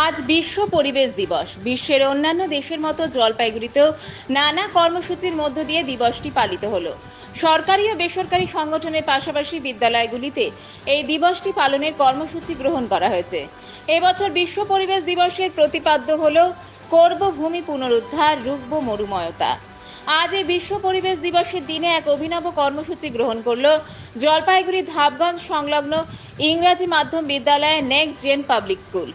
আজ বিশ্ব পরিবেশ দিবস। বিশ্বের অন্যান্য দেশের মতো জলপাইগুড়িতেও নানা কর্মসূচির মধ্য দিয়ে দিবসটি পালিত হলো। সরকারি ও বেসরকারি সংগঠনের পাশাপাশি বিদ্যালয়গুলিতে এই দিবসটি পালনের কর্মসূচি গ্রহণ করা হয়েছে। এবছর বিশ্ব পরিবেশ দিবসের প্রতিপাদ্য হল, করব ভূমি পুনরুদ্ধার, রুখব মরুময়তা। আজ এই বিশ্ব পরিবেশ দিবসের দিনে এক অভিনব কর্মসূচি গ্রহণ করল জলপাইগুড়ি ধাপগঞ্জ সংলগ্ন ইংরাজি মাধ্যম বিদ্যালয় নেক্সট জেন পাবলিক স্কুল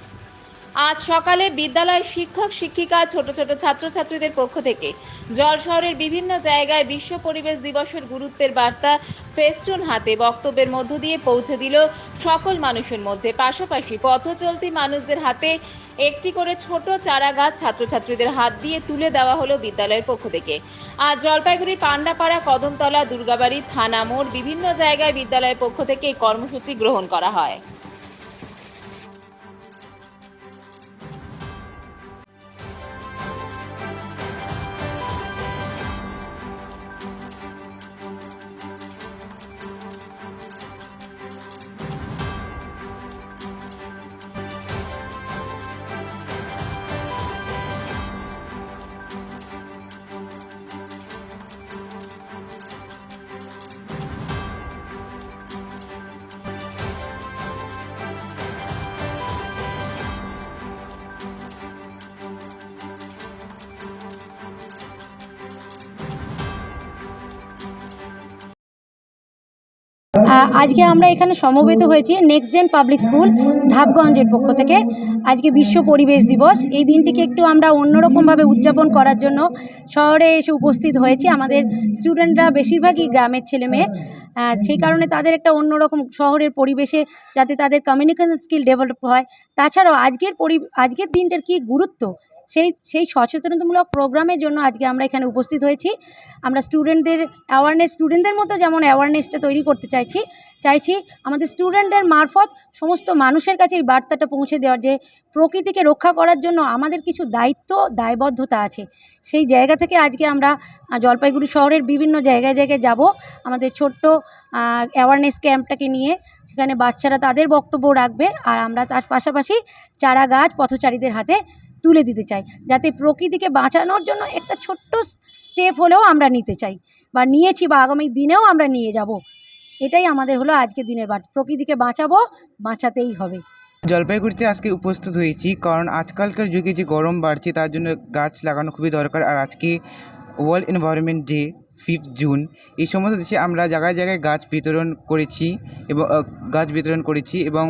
আজ সকালে বিদ্যালয়ের শিক্ষক, শিক্ষিকা, ছোট ছোট ছাত্রছাত্রীদের পক্ষ থেকে জল শহরের বিভিন্ন জায়গায় বিশ্ব পরিবেশ দিবসের গুরুত্বের বার্তা ফেস্টুন হাতে বক্তব্যের মধ্য দিয়ে পৌঁছে দিল সকল মানুষের মধ্যে। পাশাপাশি পথ চলতি মানুষদের হাতে একটি করে ছোট চারা গাছ ছাত্রছাত্রীদের হাত দিয়ে তুলে দেওয়া হলো বিদ্যালয়ের পক্ষ থেকে। আজ জলপাইগুড়ির পান্ডাপাড়া, কদমতলা, দুর্গাবাড়ি, থানা মোড় বিভিন্ন জায়গায় বিদ্যালয়ের পক্ষ থেকে এই কর্মসূচি গ্রহণ করা হয়। আজকে আমরা এখানে সমবেত হয়েছি নেক্সট জেন পাবলিক স্কুল ধাপগঞ্জের পক্ষ থেকে। আজকে বিশ্ব পরিবেশ দিবস। এই দিনটিকে একটু আমরা অন্যরকমভাবে উদযাপন করার জন্য শহরে এসে উপস্থিত হয়েছি আমাদের স্টুডেন্টরা, বেশিরভাগই গ্রামের ছেলে মেয়ে। সেই কারণে তাদের একটা অন্যরকম শহরের পরিবেশে যাতে তাদের কমিউনিকেশন স্কিল ডেভেলপ হয়। তাছাড়াও আজকের পরি আজকের দিনটার কি গুরুত্ব? সেই সেই সচেতনতামূলক প্রোগ্রামের জন্য আজকে আমরা এখানে উপস্থিত হয়েছি। আমরা স্টুডেন্টদের অ্যাওয়ারনেস স্টুডেন্টদের মতো যেমন অ্যাওয়ারনেসটা তৈরি করতে চাইছি চাইছি আমাদের স্টুডেন্টদের মারফত সমস্ত মানুষের কাছে এই বার্তাটা পৌঁছে দেওয়ার যে প্রকৃতিকে রক্ষা করার জন্য আমাদের কিছু দায়িত্ব, দায়বদ্ধতা আছে। সেই জায়গা থেকে আজকে আমরা জলপাইগুড়ি শহরের বিভিন্ন জায়গায় জায়গায় যাব। আমাদের ছোট্ট অ্যাওয়ারনেস ক্যাম্পটাকে নিয়ে সেখানে বাচ্চারা তাদের বক্তব্য রাখবে আর আমরা তার পাশাপাশি চারা গাছ পথচারীদের হাতে তুলে দিতে চাই। যাতে প্রকৃতিকে বাঁচানোর জন্য একটা ছোট্ট স্টেপ হলেও আমরা নিতে চাই বা নিয়েছি বা আগামী দিনেও আমরা নিয়ে যাব। এটাই আমাদের হলো আজকে দিনের বার্তা। প্রকৃতিকে বাঁচাবো, বাঁচাতেই হবে। জলপাইগুড়িতে আজকে উপস্থিত হয়েছি কারণ আজকালকার যুগে যে গরম বাড়ছে তার জন্য গাছ লাগানো খুবই দরকার। আর আজকে world environment day fifth June এই সমস্ত দেশে আমরা জায়গায় জায়গায় গাছ বিতরণ করেছি এবং গাছ বিতরণ করেছি এবং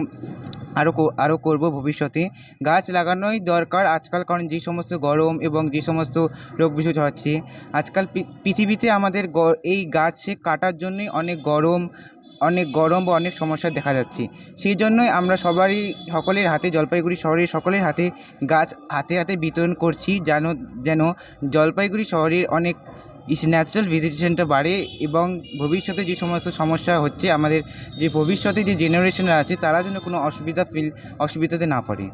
আরও আরও করব ভবিষ্যতে। গাছ লাগানোই দরকার। আজকাল কারণ যে সমস্ত গরম এবং যে সমস্ত রোগ বিসুখ হচ্ছে, আজকাল পৃথিবীতে আমাদের এই গাছ কাটার জন্যই অনেক গরম অনেক গরম বা অনেক সমস্যা দেখা যাচ্ছে। সেই জন্যই আমরা সবারই, সকলের হাতে, জলপাইগুড়ি শহরের সকলের হাতে গাছ হাতে হাতে বিতরণ করছি, যেন যেন জলপাইগুড়ি শহরের অনেক ন্যাচারাল ভেজিটেশনটা বাড়ে এবং ভবিষ্যতে যে সমস্ত সমস্যা হচ্ছে, আমাদের যে ভবিষ্যতে যে জেনারেশনরা আছে, তারা যেন কোনো অসুবিধা ফিল অসুবিধাতে না পড়ে।